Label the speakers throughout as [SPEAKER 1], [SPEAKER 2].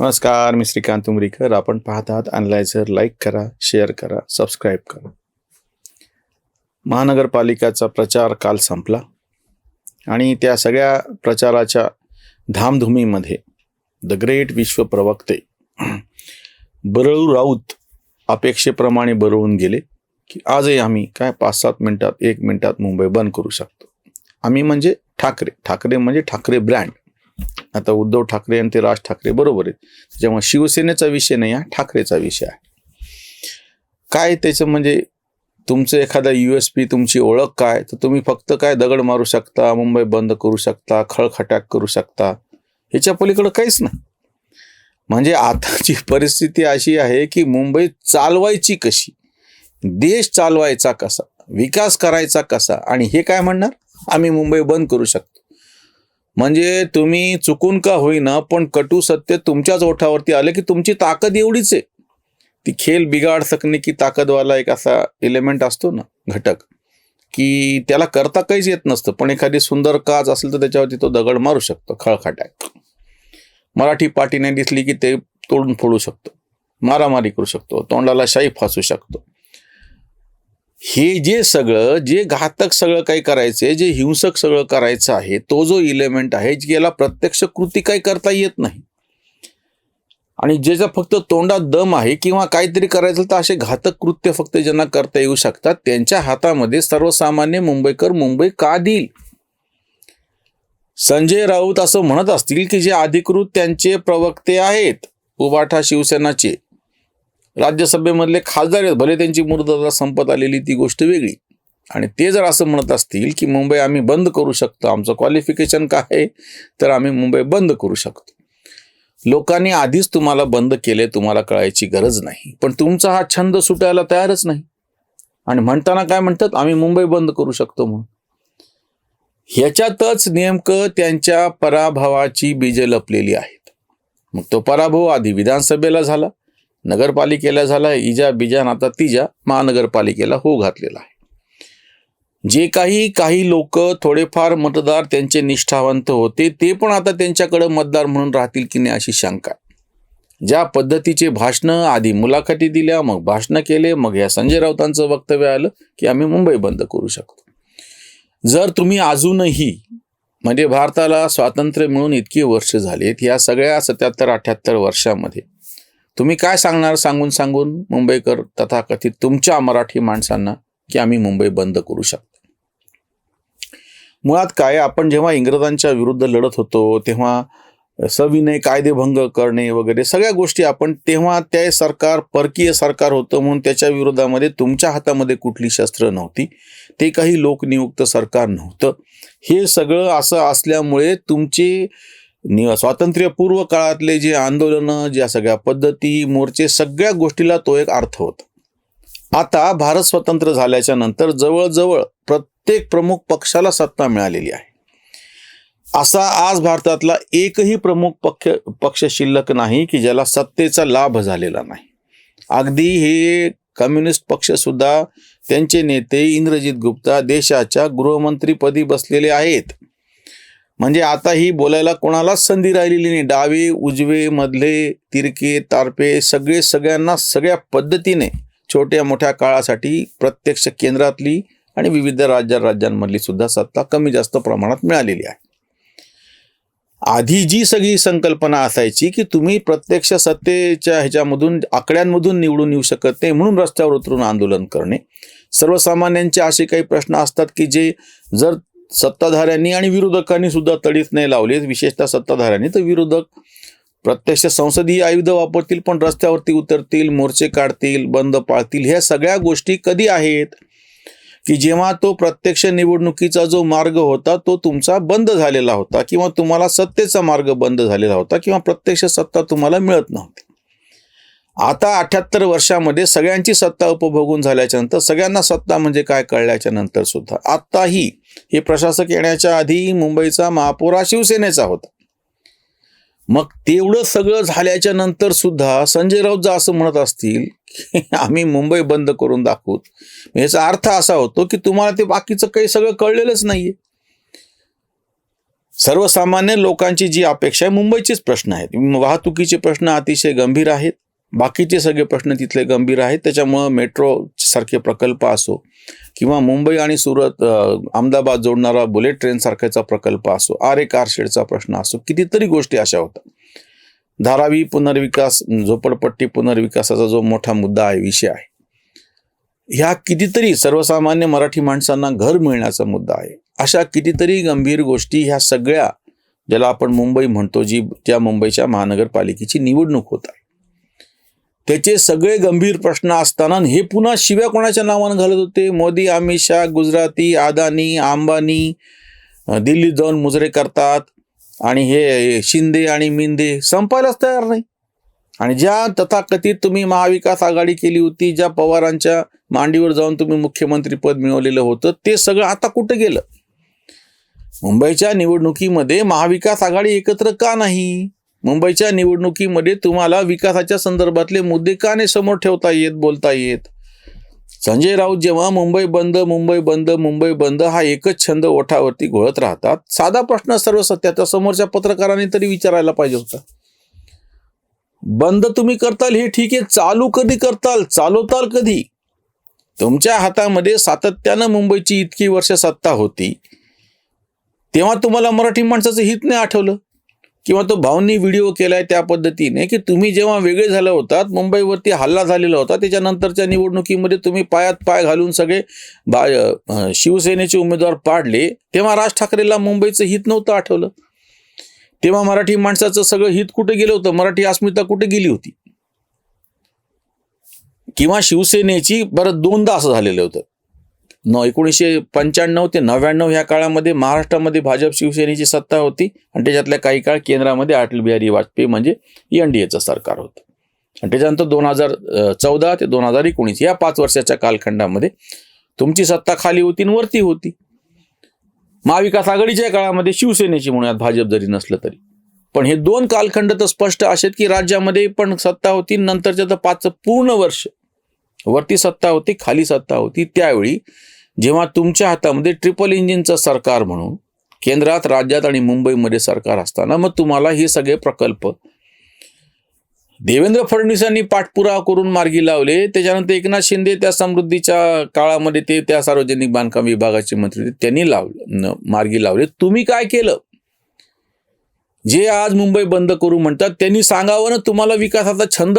[SPEAKER 1] नमस्कार मी श्रीकांत उमरीकर. आपण पाहत आहात अनलायझर लाईक करा शेअर करा सबस्क्राईब करा. महानगरपालिकाचा प्रचार काल संपला आणि त्या सगळ्या प्रचाराच्या धामधुमीमध्ये द ग्रेट विश्व प्रवक्ते बरळू राऊत अपेक्षेप्रमाणे बरळून गेले की आजही आम्ही काय पाच सात मिनिटात एक मिनिटात मुंबई बंद करू शकतो. आम्ही म्हणजे ठाकरे. ठाकरे म्हणजे ठाकरे ब्रँड आता उद्धव ठाकरे आणि ते राज ठाकरे बरोबर आहेत त्याच्यामुळे शिवसेनेचा विषय नाही हा ठाकरेचा विषय आहे. काय त्याचं म्हणजे तुमचं एखादा यू एस पी तुमची ओळख काय? तर तुम्ही फक्त काय दगड मारू शकता मुंबई बंद करू शकता खळखटाक करू शकता ह्याच्या पलीकडं काहीच नाही. म्हणजे आताची परिस्थिती अशी आहे की मुंबई चालवायची कशी? देश चालवायचा कसा? विकास करायचा कसा? आणि हे काय म्हणणार? आम्ही मुंबई बंद करू शकतो. म्हणजे तुम्ही चुकून का होईना पण कटू सत्य तुमच्याच ओठावरती आले की तुमची ताकद एवढीच आहे. ती खेळ बिघाड सकणे की ताकदवाला एक असा एलिमेंट असतो ना घटक की त्याला करता काहीच येत नसतं. पण एखादी सुंदर काच असेल तर त्याच्यावरती तो दगड मारू शकतो खळखटाक मराठी पाटी नाही दिसली की ते तोडून फोडू शकतो मारामारी करू शकतो तोंडाला शाई फासू शकतो. हे जे सगळं जे घातक सगळं काही करायचं जे हिंसक सगळं करायचं आहे तो जो इलेमेंट आहे ज्याला प्रत्यक्ष कृती काही करता येत नाही. आणि ज्याचा फक्त तोंडात दम आहे किंवा काहीतरी करायचं तर असे घातक कृत्य फक्त ज्यांना करता येऊ शकतात त्यांच्या हातामध्ये सर्वसामान्य मुंबईकर मुंबई का देईल? संजय राऊत असं म्हणत असतील की जे अधिकृत त्यांचे प्रवक्ते आहेत उबाठा शिवसेनाचे. राज्यसभेमधले खासदार आहेत भले त्यांची मुदत संपत आलेली ती गोष्ट वेगळी. आणि ते जर असं म्हणत असतील की मुंबई आम्ही बंद करू शकतो आमचं क्वालिफिकेशन काय आहे तर आम्ही मुंबई बंद करू शकतो. लोकांनी आधीच तुम्हाला बंद केले तुम्हाला कळायची गरज नाही. पण तुमचा हा छंद सुटायला तयारच नाही. आणि म्हणताना काय म्हणतात आम्ही मुंबई बंद करू शकतो म्हणून. ह्याच्यातच नेमकं त्यांच्या पराभवाची बीजे लपलेली आहेत. मग तो पराभव आधी विधानसभेला झाला. नगरपालिकेला झाला इजा बिजा आता तिजा महानगरपालिकेला हो घातलेला आहे. जे काही काही लोक थोडेफार मतदार त्यांचे निष्ठावंत होते ते पण आता त्यांच्याकडे मतदार म्हणून राहतील की नाही अशी शंका ज्या पद्धतीचे भाषणं आधी मुलाखती दिल्या मग भाषणं केले मग या संजय राऊतांचं वक्तव्य आलं की आम्ही मुंबई बंद करू शकतो. जर तुम्ही अजूनही म्हणजे भारताला स्वातंत्र्य मिळून इतकी वर्ष झालीत या सगळ्या सत्याहत्तर अठ्याहत्तर वर्षामध्ये तुम्ही काय सांगणार सांगून सांगून मुंबईकर तथाकथित तुमच्या मराठी माणसांना की आम्ही मुंबई बंद करू शकतो? मुळात काय आपण जेव्हा इंग्रजांच्या विरुद्ध लढत होतो तेव्हा सविनय कायदेभंग करणे वगैरे सगळ्या गोष्टी आपण तेव्हा ते सरकार परकीय सरकार होतं म्हणून त्याच्या विरोधामध्ये तुमच्या हातामध्ये कुठली शस्त्र नव्हती. ते काही लोकनियुक्त सरकार नव्हतं. हे सगळं असं असल्यामुळे तुमची स्वातंत्र्यपूर्व काळातले जे आंदोलनं ज्या सगळ्या पद्धती मोर्चे सगळ्या गोष्टीला तो एक अर्थ होता. आता भारत स्वतंत्र झाल्याच्यानंतर जवळजवळ प्रत्येक प्रमुख पक्षाला सत्ता मिळालेली आहे. असा आज भारतातला एकही प्रमुख पक्ष पक्ष शिल्लक नाही की ज्याला सत्तेचा लाभ झालेला नाही. अगदी हे कम्युनिस्ट पक्षसुद्धा त्यांचे नेते इंद्रजित गुप्ता देशाच्या गृहमंत्रीपदी बसलेले आहेत. म्हणजे आता ही बोलायला कोणालाच संधी राहिलेली नाही. डावे उजवे मधले तिरके तारपे सगळे सगळ्यांना सगळ्या पद्धतीने छोट्या मोठ्या काळासाठी प्रत्यक्ष केंद्रातली आणि विविध राज्या राज्यांमधली सुद्धा सत्ता कमी जास्त प्रमाणात मिळालेली आहे. आधी जी सगळी संकल्पना असायची की तुम्ही प्रत्यक्ष सत्तेच्या ह्याच्यामधून आकड्यांमधून निवडून येऊ शकत नाही म्हणून रस्त्यावर उतरून आंदोलन करणे. सर्वसामान्यांचे असे काही प्रश्न असतात की जे जर सत्ताधाऱ्यांनी आणि विरोधकांनी सुद्धा तडीच नाही लावले विशेषतः सत्ताधाऱ्यांनी. तर विरोधक प्रत्यक्ष संसदीय आयुध वापरतील पण रस्त्यावरती उतरतील मोर्चे काढतील बंद पाळतील ह्या सगळ्या गोष्टी कधी आहेत की जेव्हा तो प्रत्यक्ष निवडणुकीचा जो मार्ग होता तो तुमचा बंद झालेला होता किंवा तुम्हाला सत्तेचा मार्ग बंद झालेला होता किंवा प्रत्यक्ष सत्ता तुम्हाला मिळत नव्हती? आता अठ्याहत्तर वर्षामध्ये सगळ्यांची सत्ता उपभोगून झाल्याच्यानंतर सगळ्यांना सत्ता म्हणजे काय कळल्याच्या नंतर सुद्धा आत्ताही हे प्रशासक येण्याच्या आधी मुंबईचा महापौर हा शिवसेनेचा होता. मग तेवढं सगळं झाल्याच्यानंतर सुद्धा संजय राऊत जर असं म्हणत असतील की आम्ही मुंबई बंद करून दाखवूत याचा अर्थ असा होतो की तुम्हाला ते बाकीचं काही सगळं कळलेलंच नाहीये. सर्वसामान्य लोकांची जी अपेक्षा आहे मुंबईचेच प्रश्न आहेत. वाहतुकीचे प्रश्न अतिशय गंभीर आहेत. बाकीचे सगळे प्रश्न तिथले गंभीर आहेत. त्याच्यामुळं मेट्रो सारखे प्रकल्प असो किंवा मुंबई आणि सुरत अहमदाबाद जोडणारा बुलेट ट्रेन सारख्याचा प्रकल्प असो आर ए कारशेडचा प्रश्न असो कितीतरी गोष्टी अशा होतात धारावी पुनर्विकास झोपडपट्टी पुनर्विकासाचा जो मोठा मुद्दा आहे विषय आहे. ह्या कितीतरी सर्वसामान्य मराठी माणसांना घर मिळण्याचा मुद्दा आहे. अशा कितीतरी गंभीर गोष्टी ह्या सगळ्या ज्याला आपण मुंबई म्हणतो जी त्या मुंबईच्या महानगरपालिकेची निवडणूक होत आहे. त्याचे सगळे गंभीर प्रश्न असताना हे पुन्हा शिव्या कोणाच्या नावानं घालत होते? मोदी अमित शाह गुजराती अदानी अंबानी दिल्लीत जाऊन मुजरे करतात आणि हे शिंदे आणि मिंदे संपायलाच तयार नाही. आणि ज्या तथाकथित तुम्ही महाविकास आघाडी केली होती ज्या पवारांच्या मांडीवर जाऊन तुम्ही मुख्यमंत्री पद मिळवलेलं होतं ते सगळं आता कुठं गेलं? मुंबईच्या निवडणुकीमध्ये महाविकास आघाडी एकत्र का नाही? मुंबईच्या निवडणुकीमध्ये तुम्हाला विकासाच्या संदर्भातले मुद्दे का नाही समोर ठेवता येत बोलता येत. संजय राऊत जेव्हा मुंबई बंद मुंबई बंद मुंबई बंद हा एकच छंद ओठावरती घोळत राहतात साधा प्रश्न सर्व सत्याचा समोरच्या पत्रकारांनी तरी विचारायला पाहिजे होता. बंद तुम्ही करताल हे ठीक आहे चालू कधी करताल चालवताल कधी? तुमच्या हातामध्ये सातत्यानं मुंबईची इतकी वर्ष सत्ता होती. तेव्हा तुम्हाला मराठी माणसाचं हित नाही आठवलं. किंवा तो भाऊंनी व्हिडिओ केलाय त्या पद्धतीने की तुम्ही जेव्हा वेगळे झाला होतात मुंबईवरती हल्ला झालेला होता त्याच्यानंतरच्या निवडणुकीमध्ये तुम्ही पायात पाय घालून सगळे बा शिवसेनेचे उमेदवार पाडले तेव्हा राज ठाकरेला मुंबईचं हित नव्हतं आठवलं. तेव्हा मराठी माणसाचं सगळं हित कुठे गेलं होतं? मराठी अस्मिता कुठे गेली होती? किंवा शिवसेनेची बरं दोनदा असं झालेलं होतं. न एकोणीसशे पंच्याण्णव ते नव्याण्णव ह्या काळामध्ये महाराष्ट्रामध्ये भाजप शिवसेनेची सत्ता होती आणि त्याच्यातल्या काही काळ केंद्रामध्ये अटल बिहारी वाजपेयी म्हणजे एन डी एचं सरकार होतं. आणि त्याच्यानंतर दोन हजार चौदा ते दोन हजार एकोणीस या पाच वर्षाच्या कालखंडामध्ये तुमची सत्ता खाली होती आणि वरती होती. महाविकास आघाडीच्या काळामध्ये शिवसेनेची म्हणूयात भाजप जरी नसलं तरी. पण हे दोन कालखंड तर स्पष्ट असे की राज्यामध्ये पण सत्ता होती नंतरच्या तर पाच पूर्ण वर्ष वरती सत्ता होती खाली सत्ता होती. त्यावेळी जेव्हा तुमच्या हातामध्ये ट्रिपल इंजिनचं सरकार म्हणून केंद्रात राज्यात आणि मुंबईमध्ये सरकार असताना मग तुम्हाला हे सगळे प्रकल्प देवेंद्र फडणवीसांनी पाठपुरावा करून मार्गी लावले. त्याच्यानंतर एकनाथ शिंदे त्या समृद्धीच्या काळामध्ये ते त्या सार्वजनिक बांधकाम विभागाचे मंत्री होते. त्यांनी लावलं मार्गी लावले. तुम्ही काय केलं? जे आज मुंबई बंद करू म्हणतात त्यांनी सांगावं ना तुम्हाला विकासाचा छंद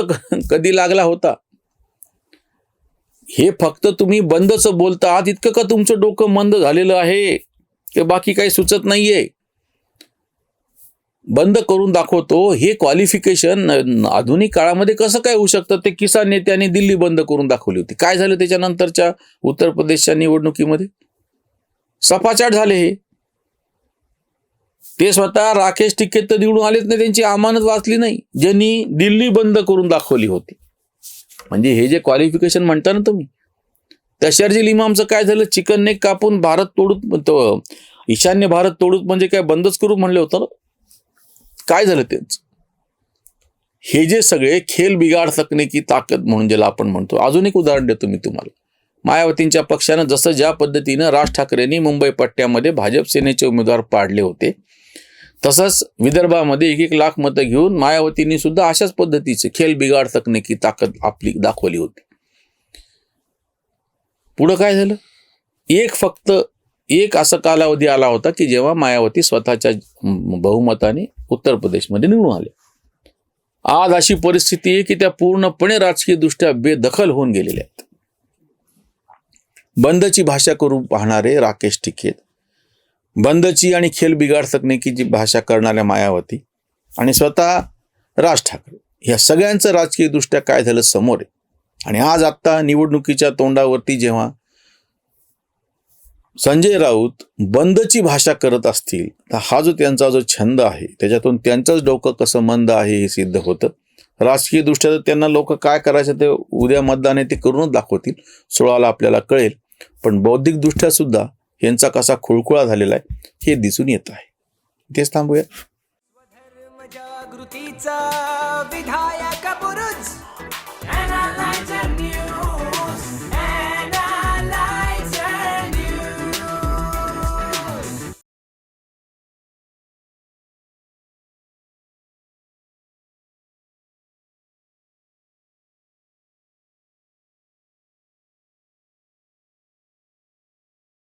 [SPEAKER 1] कधी लागला होता? हे फक्त तुम्ही बंदच बोलता आत इतकं का तुमचं डोकं मंद झालेलं आहे? ते बाकी काही सुचत नाहीये. बंद करून दाखवतो हे क्वालिफिकेशन आधुनिक काळामध्ये कसं काय होऊ शकतं? ते किसान नेत्याने दिल्ली बंद करून दाखवली होती. काय झालं त्याच्यानंतरच्या उत्तर प्रदेशच्या निवडणुकीमध्ये? सपाचाट झाले हे. ते स्वतः राकेश टिकेत तर निवडून आलेच नाही त्यांची अमानत वाचली नाही. ज्यांनी दिल्ली बंद करून दाखवली होती. म्हणजे हे जे क्वालिफिकेशन म्हणता ना तुम्ही त्या इमामचं काय झालं? चिकन नेक कापून भारत तोडूत तो ईशान्य भारत तोडूत म्हणजे काय बंदच करू म्हणले होतं ना? काय झालं त्यांचं हे जे सगळे खेल बिघाड सकने की ताकद म्हणून ज्याला आपण म्हणतो. अजून एक उदाहरण देतो मी तुम्हाला. मायावतींच्या पक्षानं जसं ज्या पद्धतीनं राज ठाकरेंनी मुंबई पट्ट्यामध्ये भाजप सेनेचे उमेदवार पाडले होते तसंच विदर्भामध्ये एक एक लाख मतं घेऊन मायावतींनी सुद्धा अशाच पद्धतीचे खेळ बिगाड सकणे की ताकद आपली दाखवली होती. पुढं काय झालं? एक फक्त एक असा कालावधी आला होता की जेव्हा मायावती स्वतःच्या बहुमताने उत्तर प्रदेशमध्ये निवडून आले. आज अशी परिस्थिती आहे की त्या पूर्णपणे राजकीय दृष्ट्या बेदखल होऊन गेलेल्या आहेत. बंदची भाषा करून पाहणारे राकेश टिकेत बंदची आणि खेळ बिगाड जी भाषा करणाऱ्या मायावती आणि स्वतः राज ठाकरे या सगळ्यांचं राजकीयदृष्ट्या काय झालं समोर आहे? आणि आज आत्ता निवडणुकीच्या तोंडावरती जेव्हा संजय राऊत बंदची भाषा करत असतील तर हा जो त्यांचा जो छंद आहे त्याच्यातून त्यांचंच डोकं कसं मंद आहे हे सिद्ध होतं. राजकीय दृष्ट्या तर त्यांना लोक काय करायचं ते उद्या मतदान आहे ते करूनच दाखवतील सोळाला आपल्याला कळेल. पण बौद्धिकदृष्ट्या सुद्धा यांचा कसा खुळखुळा झालेला आहे हे दिसून येत आहे. तेच थांबूया.
[SPEAKER 2] जागृतीचा विधायक